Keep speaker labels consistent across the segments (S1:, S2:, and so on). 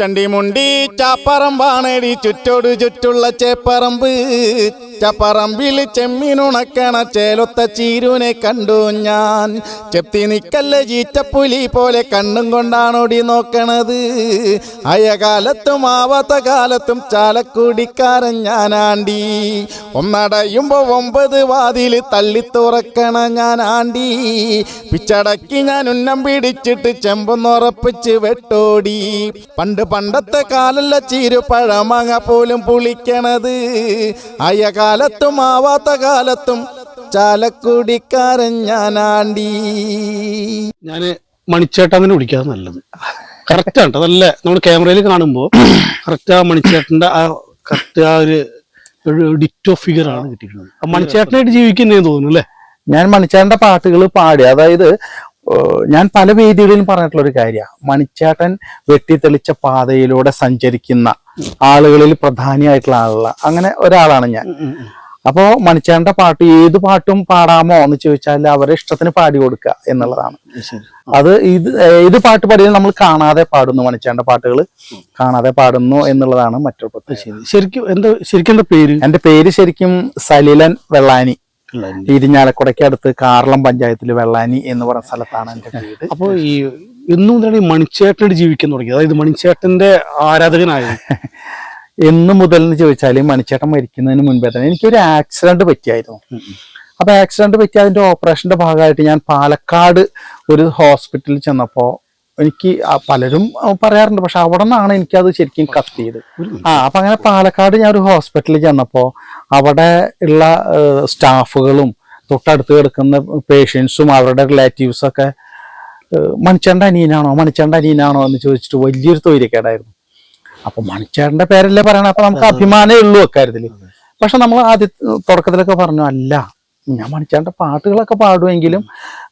S1: ചണ്ടിമുണ്ടി ചാപ്പറമ്പാണടി ചുറ്റോട് ചുറ്റുള്ള ചേപ്പറമ്പ്. ചപ്പറമ്പിൽ ചെമ്മീനുണക്കണ ചേലൊത്ത ചീരുനെ കണ്ടു ഞാൻ. ചെത്തി നിക്കല്ല ചീറ്റപ്പുലി പോലെ കണ്ണും കൊണ്ടാണോടി നോക്കണത്. അയകാലത്തും ആവാത്ത കാലത്തും ചാലക്കുടിക്കാരൻ ഞാനാണ്ടി. ഒന്നടയുമ്പോ ഒമ്പത് വാതിൽ തള്ളി തുറക്കണ ആണ്ടി പിച്ചടക്കി ഞാൻ ഉന്നം പിടിച്ചിട്ട് ചെമ്പൊന്നുറപ്പിച്ച് വെട്ടോടി. പണ്ട് പണ്ടത്തെ കാലല്ല ചീരു പഴമാങ്ങ പോലും പുളിക്കണത്. അയ കാലത്തും ആവാത്ത കാലത്തും ചാലക്കുടിക്കാരൻ ഞാനാണ്ടി
S2: ഞാൻ മണിച്ചേട്ടനെ വിളിക്കാതെ നല്ലത്. കറക്റ്റ് ആണ് നല്ല നമ്മൾ ക്യാമറയിൽ കാണുമ്പോൾ കറക്റ്റ് ആ മണിച്ചേട്ടന്റെ ആ കറക്റ്റ് ആ ഒരു ഡിറ്റോ ഫിഗർ ആണ് കിട്ടിയിട്ടുള്ളത്. ആ മണിച്ചേട്ടനായിട്ട് ജീവിക്കുന്നേ തോന്നുന്നു അല്ലേ?
S3: ഞാൻ മണിച്ചേട്ടന്റെ പാട്ടുകൾ പാടി. അതായത് ഞാൻ പല വേദികളിലും പറഞ്ഞിട്ടുള്ള ഒരു കാര്യമാണ് മണിച്ചേട്ടൻ വെട്ടിത്തെളിച്ച പാതയിലൂടെ സഞ്ചരിക്കുന്ന ആളുകളിൽ പ്രധാനിയായിട്ടുള്ള ആളുള്ള അങ്ങനെ ഒരാളാണ് ഞാൻ. അപ്പോ മണിച്ചേട്ടന്റെ പാട്ട് ഏത് പാട്ടും പാടാമോ എന്ന് ചോദിച്ചാൽ അവരെ ഇഷ്ടത്തിന് പാടി കൊടുക്കുക എന്നുള്ളതാണ്. അത് ഇത് ഏത് പാട്ട് പാടിയാലും നമ്മൾ കാണാതെ പാടുന്നു മണിച്ചേട്ടന്റെ പാട്ടുകൾ കാണാതെ പാടുന്നു എന്നുള്ളതാണ് മറ്റൊരു
S2: ശരിക്കും എന്താ ശരിക്കും എന്താ പേര്?
S3: എന്റെ പേര് ശരിക്കും സലിലൻ വെള്ളാനി. ഇരിഞ്ഞാലക്കുടയ്ക്ക് അടുത്ത് കാർളം പഞ്ചായത്തിൽ വെള്ളാനി എന്ന് പറയുന്ന സ്ഥലത്താണ് എന്റെ വീട്.
S2: അപ്പൊ ഈ എന്നും മുതൽ ഈ മണിച്ചേട്ടനായിട്ട് ജീവിക്കാൻ തുടങ്ങി അതായത് മണിച്ചേട്ടന്റെ ആരാധകനായത്
S3: എന്ന് മുതൽ എന്ന് ചോദിച്ചാൽ മണിച്ചേട്ടൻ മരിക്കുന്നതിന് മുൻപേ തന്നെ എനിക്കൊരു ആക്സിഡന്റ് പറ്റിയായിരുന്നു. അപ്പൊ ആക്സിഡന്റ് പറ്റി അതിന്റെ ഓപ്പറേഷന്റെ ഭാഗമായിട്ട് ഞാൻ പാലക്കാട് ഒരു ഹോസ്പിറ്റലിൽ ചെന്നപ്പോ എനിക്ക് പലരും പറയാറുണ്ട്. പക്ഷെ അവിടെ നിന്നാണ് എനിക്കത് ശരിക്കും കത്തിയത് ആ അപ്പൊ അങ്ങനെ പാലക്കാട് ഞാൻ ഒരു ഹോസ്പിറ്റലിൽ ചെന്നപ്പോ അവിടെ ഉള്ള സ്റ്റാഫുകളും തൊട്ടടുത്ത് കിടക്കുന്ന പേഷ്യൻസും അവരുടെ റിലേറ്റീവ്സും ഒക്കെ ഏഹ്, മണിച്ചേട്ടന്റെ അനിയനാണോ മണിച്ചേട്ടന്റെ അനിയനാണോ എന്ന് ചോദിച്ചിട്ട് വലിയൊരു തൊഴിലേക്കേടായിരുന്നു അപ്പൊ മണിച്ചേട്ടന്റെ പേരല്ലേ പറയണേ. അപ്പൊ നമുക്ക് അഭിമാനമേ ഉള്ളൂ അക്കാര്യത്തിൽ പക്ഷെ നമ്മൾ ആദ്യ തുടക്കത്തിലൊക്കെ പറഞ്ഞു അല്ല ഞാൻ മണിച്ചാറിന്റെ പാട്ടുകളൊക്കെ പാടുമെങ്കിലും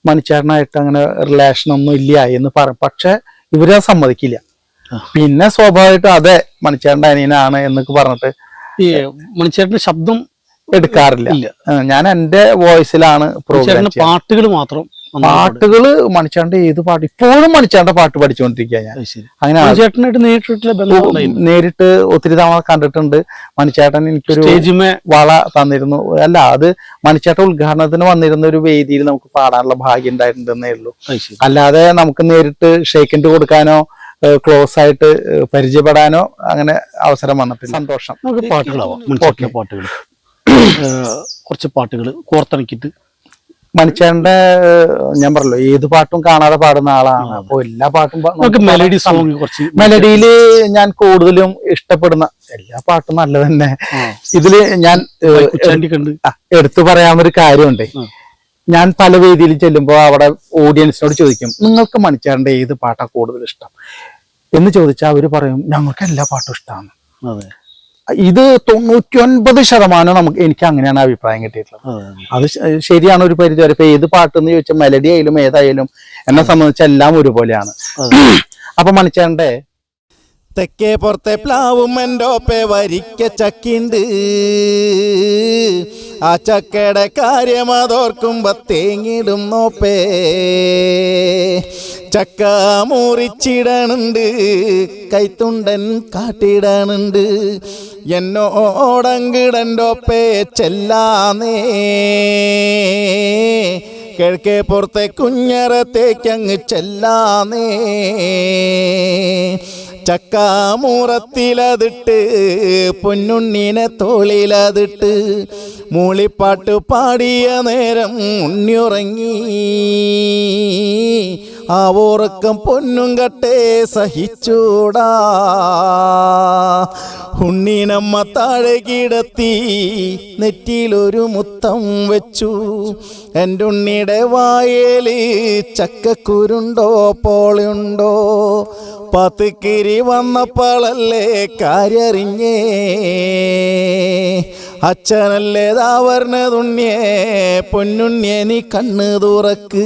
S3: മണിച്ചാറിനായിട്ട് അങ്ങനെ റിലേഷൻ ഒന്നും ഇല്ല എന്ന് പറയും പക്ഷെ ഇവരത് സമ്മതിക്കില്ല. പിന്നെ സ്വാഭാവികമായിട്ടും അതെ മണിച്ചേട്ടന്റെ അനിയനാണ് എന്നൊക്കെ പറഞ്ഞിട്ട്
S2: ഈ മണിച്ചേട്ടന്റെ ശബ്ദം
S3: എടുക്കാറില്ല. ഞാൻ എന്റെ വോയിസിലാണ്
S2: പാട്ടുകൾ മാത്രം.
S3: പാട്ടുകൾ മണിച്ചാണ്ട് ഏത് പാട്ട് ഇപ്പോഴും മണിച്ചാണ്ട പാട്ട് പഠിച്ചുകൊണ്ടിരിക്കുക ഞാൻ. അങ്ങനെ
S2: ഉണ്ടായിരുന്നു?
S3: നേരിട്ട് ഒത്തിരി തവണ കണ്ടിട്ടുണ്ട്. മണിച്ചേട്ടൻ എനിക്കൊരു വള തന്നിരുന്നു. അല്ല അത് മണിച്ചേട്ടൻ ഉദ്ഘാടനത്തിന് വന്നിരുന്ന ഒരു വേദിയിൽ നമുക്ക് പാടാനുള്ള ഭാഗ്യം ഉണ്ടായിട്ടുണ്ടെന്നേ ഉള്ളൂ. അല്ലാതെ നമുക്ക് നേരിട്ട് ഷേക്കിന്റെ കൊടുക്കാനോ ക്ലോസ് ആയിട്ട് പരിചയപ്പെടാനോ അങ്ങനെ അവസരം വന്നിട്ടില്ല. സന്തോഷം.
S2: നമുക്ക് പാട്ടുകളാവാം. പാട്ടുകൾ കുറച്ച് പാട്ടുകൾ കോർത്തിണക്കിട്ട്
S3: ഏഹ്, ഞാൻ പറഞ്ഞല്ലോ ഏത് പാട്ടും കാണാതെ പാടുന്ന ആളാണ്. അപ്പൊ എല്ലാ പാട്ടും
S2: മെലഡി സോങ് കുറച്ച്
S3: മെലഡിയിൽ ഞാൻ കൂടുതലും ഇഷ്ടപ്പെടുന്ന എല്ലാ പാട്ടും നല്ലത് തന്നെ. ഇതിൽ ഞാൻ എടുത്തു പറയാൻ ഒരു കാര്യമുണ്ട്. ഞാൻ പല വേദിയിൽ ചെല്ലുമ്പോൾ അവിടെ ഓഡിയൻസിനോട് ചോദിക്കും നിങ്ങൾക്ക് മണിച്ചാറിന്റെ ഏത് പാട്ടാ കൂടുതൽ ഇഷ്ടം? എന്ന് ചോദിച്ചാൽ അവർ പറയും ഞങ്ങൾക്ക് എല്ലാ പാട്ടും ഇഷ്ടമാണ് ഇത് തൊണ്ണൂറ്റി ഒൻപത് ശതമാനം നമുക്ക് എനിക്ക് അങ്ങനെയാണ് അഭിപ്രായം കിട്ടിയിട്ടുള്ളത്.
S2: അത്
S3: ശരിയാണ് ഒരു പരിധി വരെ. ഇപ്പൊ ഏത് പാട്ടെന്ന് ചോദിച്ചാൽ മെലഡി ആയാലും ഏതായാലും എന്നെ സംബന്ധിച്ച് എല്ലാം ഒരുപോലെയാണ്. അപ്പൊ മണിച്ചാറിന്റെ
S1: തെക്കേ പുറത്തെ പ്ലാവും എന്റെ വരിക്ക ചക്കിണ്ട്. ആ ചക്കയുടെ കാര്യം അതോർക്കുമ്പോ തേങ്ങിടും നോപ്പേ. ചക്ക മുറിച്ചിടണുണ്ട് കൈത്തുണ്ടൻ കാട്ടിടണുണ്ട്. എന്നോടങ്കിടന്റൊപ്പേ ചെല്ലാന്നേ. കിഴക്കേ പുറത്തെ കുഞ്ഞറത്തേക്കങ്ങ് ചെല്ലാന്നേ. ചക്കാമൂറത്തിലതിട്ട് പൊന്നുണ്ണിനെ തോളിലതിട്ട് മൂളിപ്പാട്ട് പാടിയ നേരം ഉണ്ണിയുറങ്ങി. ആ ഉറക്കം പൊന്നും കട്ടേ സഹിച്ചൂടാ. ഉണ്ണീനമ്മ താഴെ കിടത്തി നെറ്റിയിലൊരു മുത്തം വെച്ചു. എന്റെ ഉണ്ണിയുടെ വായേൽ ചക്കക്കുരുണ്ടോ പോളുണ്ടോ പത്തുക്കിരി വന്നപ്പോളല്ലേ കാര്യറിഞ്ഞേ. അച്ഛനല്ലേ ദാവർണതുണ്ണിയെ പൊന്നുണ്യേ നീ കണ്ണ് തുറക്ക്.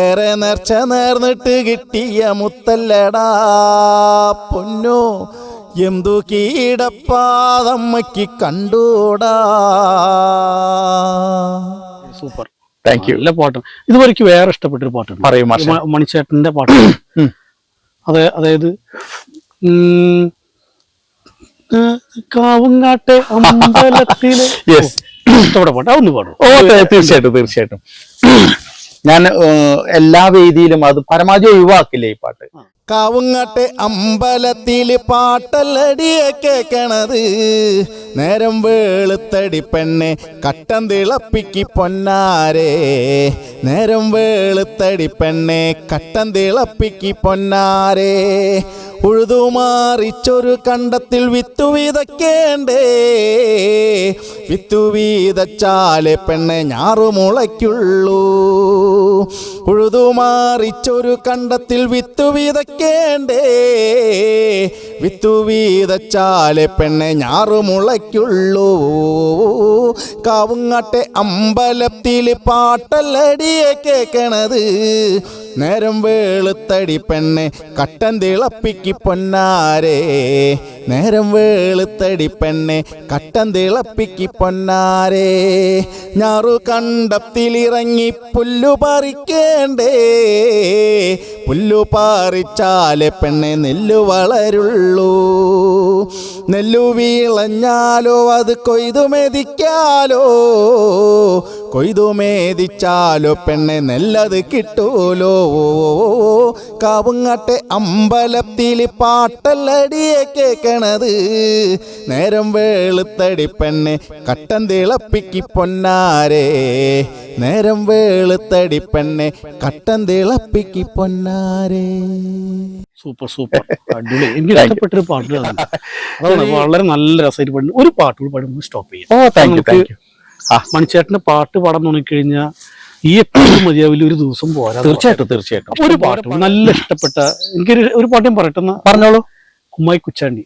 S1: ഏറെ നേർച്ച നേർന്നിട്ട് കിട്ടിയ മുത്തല്ലടാ പൊന്നു എന്തു കീടപ്പാതമ്മയ്ക്ക് കണ്ടൂടാ.
S2: സൂപ്പർ.
S3: താങ്ക് യു
S2: നല്ല പാട്ട്. ഇതുവരെയ്ക്ക് വേറെ ഇഷ്ടപ്പെട്ട ഒരു
S3: പറയും.
S2: മണിച്ചേട്ടന്റെ പാട്ട്. അതെ അതായത് കാവുങ്ങാട്ടെ അമ്പലത്തിലെ.
S3: യെസ്
S2: ഇഷ്ടപ്പെട്ട പാട്ട് അതൊന്ന് പാടും.
S3: ഓ തീ- തീർച്ചയായിട്ടും തീർച്ചയായിട്ടും. ഞാൻ എല്ലാ വേദിയിലും അത് പരമാവധി ഒഴിവാക്കില്ലേ ഈ പാട്ട്?
S1: കാവുങ്ങാട്ടെ അമ്പലത്തിൽ പാട്ടല്ലടിയ കേക്കണത്. നേരം വേളുത്തടി പെണ്ണെ കട്ടം തിളപ്പിക്ക് പൊന്നാരേ. നേരം വേളുത്തടി പെണ്ണെ കട്ടം തിളപ്പിക്ക് പൊന്നാരേ. ഉഴുതുമാറിച്ചൊരു കണ്ടത്തിൽ വിത്തു വിതക്കേണ്ടേ? വിത്തു വീതച്ചാലെ പെണ്ണെ ഞാറു ഉഴുതുമാറിച്ചൊരു കണ്ടത്തിൽ വിത്തു വീതക്കേണ്ടേ? വിത്തു വീതച്ചാലെ പെണ്ണെ ഞാറുമുളയ്ക്കുള്ളൂ കാവുങ്ങാട്ടെ അമ്പലത്തിൽ പാട്ടല്ലടിയെ കേക്കണത്. നേരം വേളുത്തടി പെണ്ണെ കട്ടൻ തിളപ്പിക്ക് പൊന്നാരേ. നേരം വേളുത്തടി പെണ്ണെ കട്ടൻ തിളപ്പിക്ക് പൊന്നാരേ. ഞാറു കണ്ടത്തിലിറങ്ങി പുല്ലു പറിക്കേണ്ടേ പുല്ലു പാറിച്ചാലെ പെണ്ണെ നെല്ലു വളരുള്ളൂ. നെല്ലു വീളഞ്ഞാലോ അത് കൊയ്തു മെതിക്കാലോ. കൊയ്തു മേദിച്ചാലോ പെണ്ണെ നെല്ലത് കിട്ടൂലോ? കാവുങ്ങാട്ടെ അമ്പലത്തിൽ പാട്ടല്ലടിയെ കേക്കണത്. നേരം വേളുത്തടി പെണ്ണെ കട്ടൻ തിളപ്പിക്ക് പൊന്നാരേ. നേരം വേളുത്തടി പെണ്ണെ കട്ടൻ തിളപ്പിക്ക് പൊന്നാരേ.
S2: Super super. അടിപൊളി. എനിക്ക് ഇഷ്ടപ്പെട്ടൊരു പാട്ട് വളരെ നല്ല രസമായിട്ട് പാടുന്നത് ഒരു പാട്ട് കൂടി പാടുമ്പോൾ സ്റ്റോപ്പ് ചെയ്യാം.
S3: ഓ താങ്ക് യു
S2: നമുക്ക്
S3: താങ്ക് യു ആ.
S2: മണിച്ചേട്ടന് പാട്ട് പാടാൻ തുടങ്ങിക്കഴിഞ്ഞാൽ ഈ എപ്പോഴും മതിയാവില്ല ഒരു ദിവസം പോരാ.
S3: തീർച്ചയായിട്ടും തീർച്ചയായിട്ടും.
S2: ഒരു പാട്ട് നല്ല ഇഷ്ടപ്പെട്ട എനിക്കൊരു ഒരു പാട്ട് ഞാൻ പറയട്ടെ?
S3: പറഞ്ഞോളൂ.
S2: കുമ്മായി കുച്ചാണ്ടി.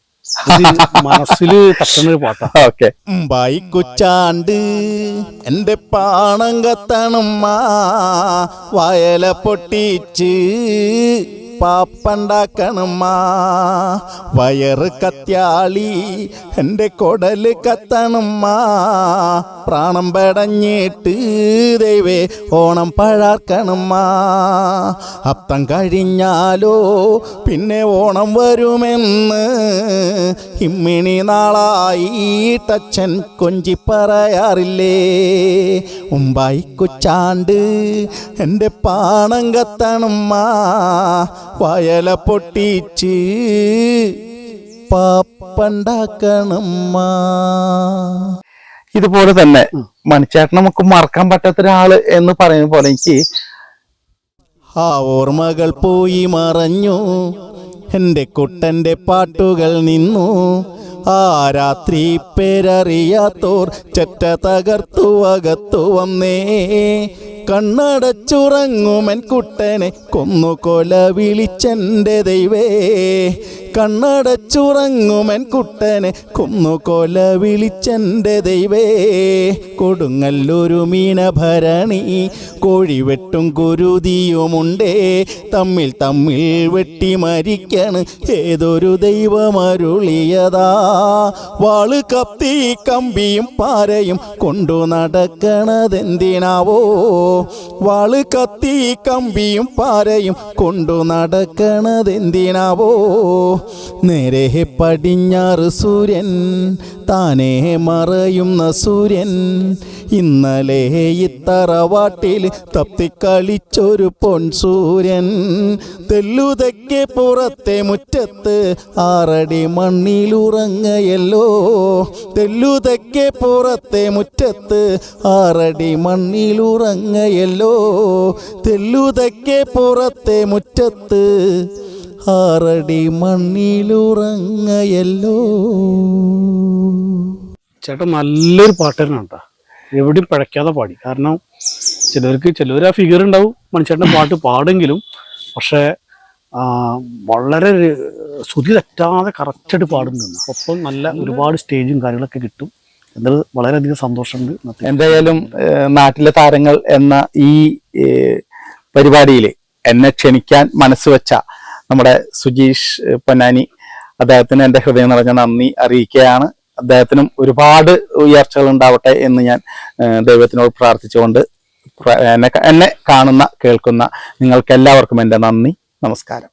S2: മനസ്സിൽ തട്ടുന്ന ഒരു പാട്ടാ.
S3: ഓക്കെ.
S1: കുമ്പായി കുച്ചാണ്ട് എന്റെ പാണം കത്തണമ്മ വയല പൊട്ടിച്ച് പാപ്പണ്ടാക്കണമ്മ. വയറ് കത്യാളി എന്റെ കൊടൽ കത്തണമ്മാ. പ്രാണം പടഞ്ഞിട്ട് ദൈവേ ഓണം പഴാർക്കണമ്മ. അത്തം കഴിഞ്ഞാലോ പിന്നെ ഓണം വരുമെന്ന് ഇമ്മിണി നാളായി ടച്ചൻ കൊഞ്ചി പറയാറില്ലേ. ഉമ്പായി കൊച്ചാണ്ട് എന്റെ പാണം കത്തണമ്മ. വയല പൊട്ടിച്ച് പാപ്പണ്ടാക്കണമ്മ.
S3: ഇതുപോലെ തന്നെ മണിച്ചേട്ടൻ നമുക്ക് മറക്കാൻ പറ്റാത്ത ഒരാൾ എന്ന് പറയുന്ന പോലെ എനിക്ക്
S1: ആ ഓർമ്മകൾ പോയി മറഞ്ഞു. എന്റെ കുട്ടന്റെ പാട്ടുകൾ നിന്നു. ആ രാത്രി പേരറിയാത്തോർ ചെറ്റ തകർത്തു അകത്തു വന്നേ. കണ്ണടച്ചുറങ്ങുമൻ കുട്ടനെ കൊന്നു കൊല വിളിച്ചെന്റെ ദൈവേ. കണ്ണടച്ചുറങ്ങുമൻ കുട്ടനെ കൊന്നു കൊല വിളിച്ചെന്റെ ദൈവേ. കൊടുങ്ങല്ലൊരു മീനഭരണി കോഴിവെട്ടും കുരുതിയുമുണ്ടേ. തമ്മിൽ തമ്മിൽ വെട്ടി മരിക്കണ് ഏതൊരു ദൈവമരുളിയതാ. വാൾ കത്തി കമ്പിയും പാരയും കൊണ്ടു നടക്കണതെന്തിനാവോ. വാൾ കത്തി കമ്പിയും പാരയും കൊണ്ടു നടക്കണതെന്തിനാവോ? നേരെ പടിഞ്ഞാറ് സൂര്യൻ താനേ മറയുന്ന സൂര്യൻ. ഇന്നലെ ഇത്തറവാട്ടിൽ തപ്പിക്കളിച്ചൊരു പൊൻസൂര്യൻ തെല്ലുതയ്ക്ക് പുറത്തെ മുറ്റത്ത് ആറടി മണ്ണിലുറങ്ങയല്ലോ. തെല്ലുതയ്ക്ക് പുറത്തെ മുറ്റത്ത് ആറടി മണ്ണിലുറങ്ങയല്ലോ. തെല്ലുതയ്ക്ക് പുറത്തെ മുറ്റത്ത് ആറടി മണ്ണിലുറങ്ങയല്ലോ.
S2: ചേട്ടൻ നല്ലൊരു പാട്ടുകാരനാണ് കേട്ടോ. എവിടെയും പഴയ്ക്കാതെ പാടി. കാരണം ചിലർക്ക് ചിലർ ആ ഫിഗർ ഉണ്ടാവും. മണിച്ചേട്ടന്റെ പാട്ട് പാടെങ്കിലും പക്ഷേ വളരെ ശ്രുതി തെറ്റാതെ കറക്റ്റായിട്ട് പാടുന്നുണ്ട്. ഒപ്പം നല്ല ഒരുപാട് സ്റ്റേജും കാര്യങ്ങളൊക്കെ കിട്ടും. എന്നത് വളരെയധികം സന്തോഷമുണ്ട്.
S3: എന്തായാലും നാട്ടിലെ താരങ്ങൾ എന്ന ഈ പരിപാടിയിൽ എന്നെ ക്ഷണിക്കാൻ മനസ്സ് വെച്ച നമ്മുടെ സുജീഷ് പൊന്നാനി അദ്ദേഹത്തിന് എന്റെ ഹൃദയം നിറഞ്ഞ നന്ദി അറിയിക്കുകയാണ്. അദ്ദേഹത്തിനും ഒരുപാട് ഉയർച്ചകൾ ഉണ്ടാവട്ടെ എന്ന് ഞാൻ ദൈവത്തിനോട് പ്രാർത്ഥിച്ചുകൊണ്ട് എന്നെ എന്നെ കാണുന്ന കേൾക്കുന്ന നിങ്ങൾക്കെല്ലാവർക്കും എന്റെ നന്ദി നമസ്കാരം.